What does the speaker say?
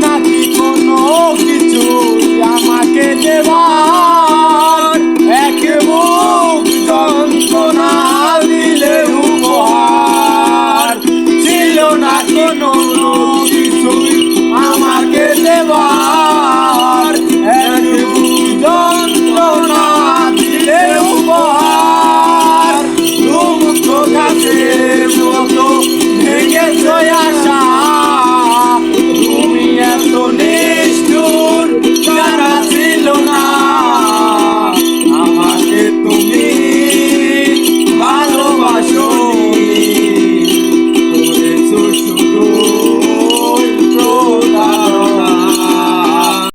নাকি কোনো কিছু আমাকে দেবার। এক মুখ যন্ত্রণা দিলে উপহার। ছিল না কোনো কিছু